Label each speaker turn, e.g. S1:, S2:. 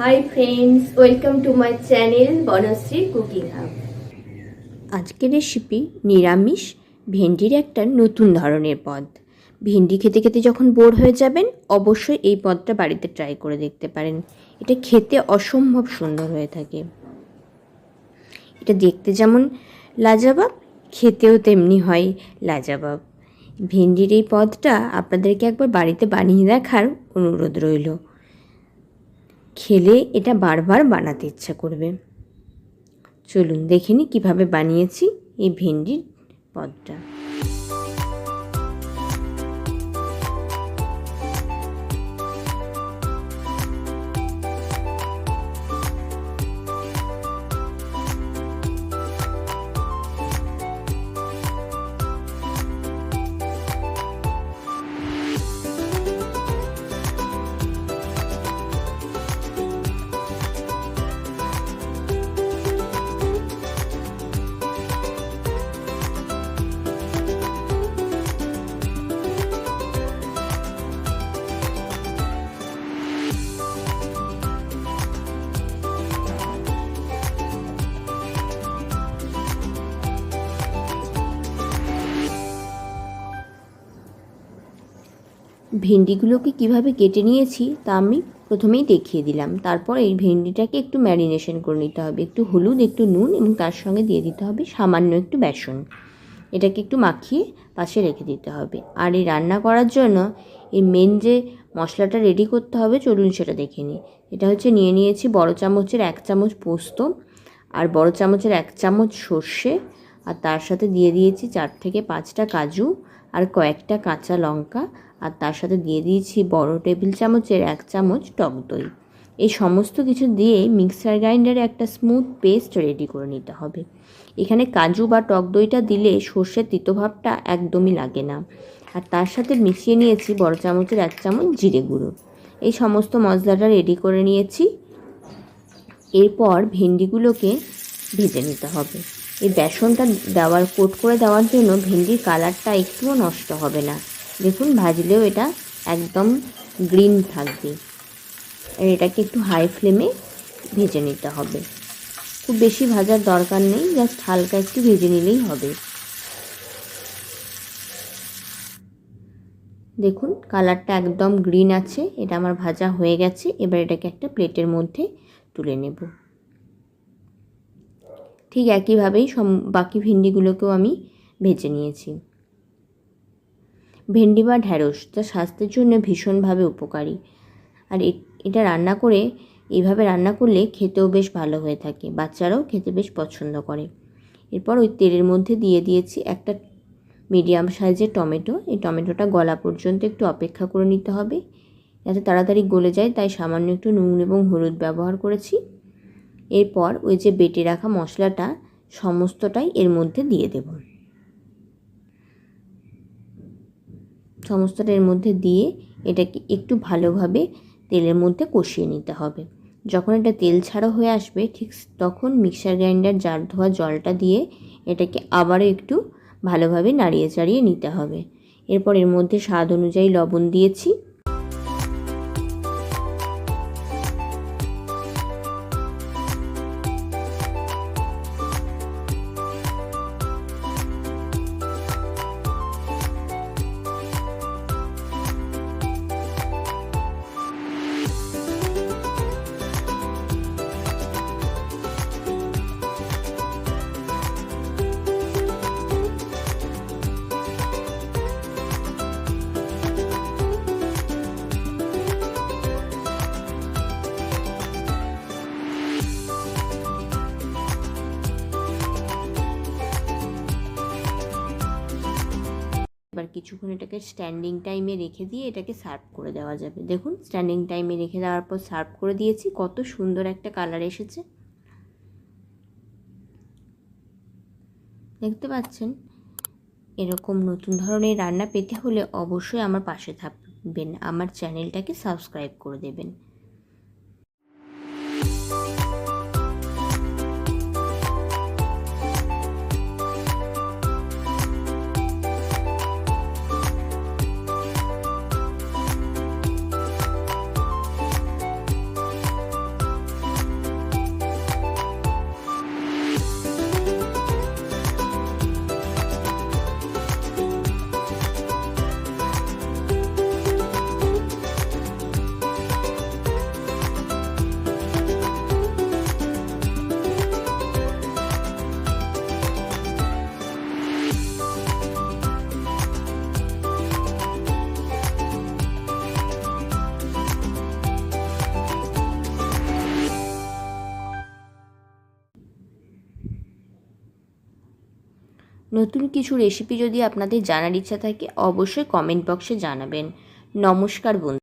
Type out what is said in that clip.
S1: Hi friends welcome to my channel Banashree cooking hub আজকের recipe নিরামিষ, ভেন্ডির একটা নতুন ধরনের পদ। ভেন্ডি খেতে খেতে যখন বোর হয়ে যাবেন, অবশ্যই এই পদটা বাড়িতে ট্রাই করে দেখতে পারেন। এটা খেতে অসম্ভব সুন্দর হয়ে থাকে। এটা দেখতে যেমন লাজাবাব, খেতেও তেমনি হয় লাজাবাব। ভেন্ডির এই পদটা আপনাদেরকে একবার বাড়িতে বানিয়ে দেখার অনুরোধ রইল। খেলে এটা বারবার বানাতে ইচ্ছা করবে। চলুন দেখে নিই কীভাবে বানিয়েছি এই ভেন্ডির পদটা। ভেন্ডিগুলোকে কীভাবে কেটে নিয়েছি তা আমি প্রথমেই দেখিয়ে দিলাম। তারপর এই ভেন্ডিটাকে একটু ম্যারিনেশন করে নিতে হবে। একটু হলুদ, একটু নুন এবং তার সঙ্গে দিয়ে দিতে হবে সামান্য একটু বেসন। এটাকে একটু মাখিয়ে পাশে রেখে দিতে হবে। আর এই রান্না করার জন্য এই মেন যে মশলাটা রেডি করতে হবে, চলুন সেটা দেখে নিই। এটা হচ্ছে নিয়ে নিয়েছি বড় চামচের এক চামচ পোস্ত আর বড় চামচের এক চামচ সর্ষে আর তার সাথে দিয়ে দিয়েছি চার থেকে পাঁচটা কাজু আর কয়েকটা কাঁচা লঙ্কা আর তার সাথে দিয়ে দিয়েছি বড় টেবিল চামচের এক চামচ টক দই। এই সমস্ত কিছু দিয়ে মিক্সার গ্রাইন্ডারে একটা স্মুথ পেস্ট রেডি করে নিতে হবে। এখানে কাজু বা টক দইটা দিলে সর্ষের তিতভাবটা একদমই লাগে না। আর তার সাথে মিশিয়ে নিয়েছি বড় চামচের এক চামচ জিরে গুঁড়ো। এই সমস্ত মশলাটা রেডি করে নিয়েছি। এরপর ভেন্ডিগুলোকে ভেজে নিতে হবে। এই বেসনটা দেওয়ার, কোট করে দেওয়ার জন্য ভেন্ডির কালারটা একটুও নষ্ট হবে না। দেখুন ভাজলেও এটা একদম গ্রিন থাকবে। আর এটাকে একটু হাই ফ্লেমে ভেজে নিতে হবে। খুব বেশি ভাজার দরকার নেই জাস্ট হালকা একটু ভেজে নিলেই হবে। দেখুন কালারটা একদম গ্রিন আছে, এটা আমার ভাজা হয়ে গেছে, এবার এটাকে একটা প্লেটের মধ্যে তুলে নেব। ঠিক একইভাবেই সম, বাকি ভেন্ডিগুলোকেও আমি ভেজে নিয়েছি। ভেন্ডি বা ঢ্যাঁড়স, যা স্বাস্থ্যের জন্য ভীষণভাবে উপকারী। আর এটা রান্না করে, এইভাবে রান্না করলে খেতেও বেশ ভালো হয়ে থাকে। বাচ্চারাও খেতে বেশ পছন্দ করে। এরপর ওই তেলের মধ্যে দিয়ে দিয়েছি একটা মিডিয়াম সাইজের টমেটো। এই টমেটোটা গলা পর্যন্ত একটু অপেক্ষা করে নিতে হবে। যাতে তাড়াতাড়ি গলে যায়, তাই সামান্য একটু নুন এবং হলুদ ব্যবহার করেছি। এরপর ওই যে বেটে রাখা মশলাটা, সমস্তটাই এর মধ্যে দিয়ে দেব। সমস্তটা এর মধ্যে দিয়ে এটাকে একটু ভালোভাবে তেলের মধ্যে কষিয়ে নিতে হবে। যখন এটা তেল ছাড়া হয়ে আসবে, ঠিক তখন মিক্সার গ্রাইন্ডার, জার ধোয়া জলটা দিয়ে এটাকে আবারও একটু ভালোভাবে নাড়িয়ে চাড়িয়ে নিতে হবে। এরপর এর মধ্যে স্বাদ অনুযায়ী লবণ দিয়েছি। এবার কিছুক্ষণ এটাকে স্ট্যান্ডিং টাইমে রেখে দিয়ে এটাকে সার্ভ করে দেওয়া যাবে। দেখুন স্ট্যান্ডিং টাইমে রেখে দেওয়ার পর সার্ভ করে দিয়েছি। কত সুন্দর একটা কালার এসেছে। দেখতে পাচ্ছেন? এরকম নতুন ধরনের রান্না পেতে হলে অবশ্যই আমার পাশে থাকবেন। আমার চ্যানেলটাকে সাবস্ক্রাইব করে দেবেন। নতুন কিছু রেসিপি যদি আপনাদের জানার ইচ্ছা থাকে অবশ্যই কমেন্ট বক্সে জানাবেন। নমস্কার বন্ধু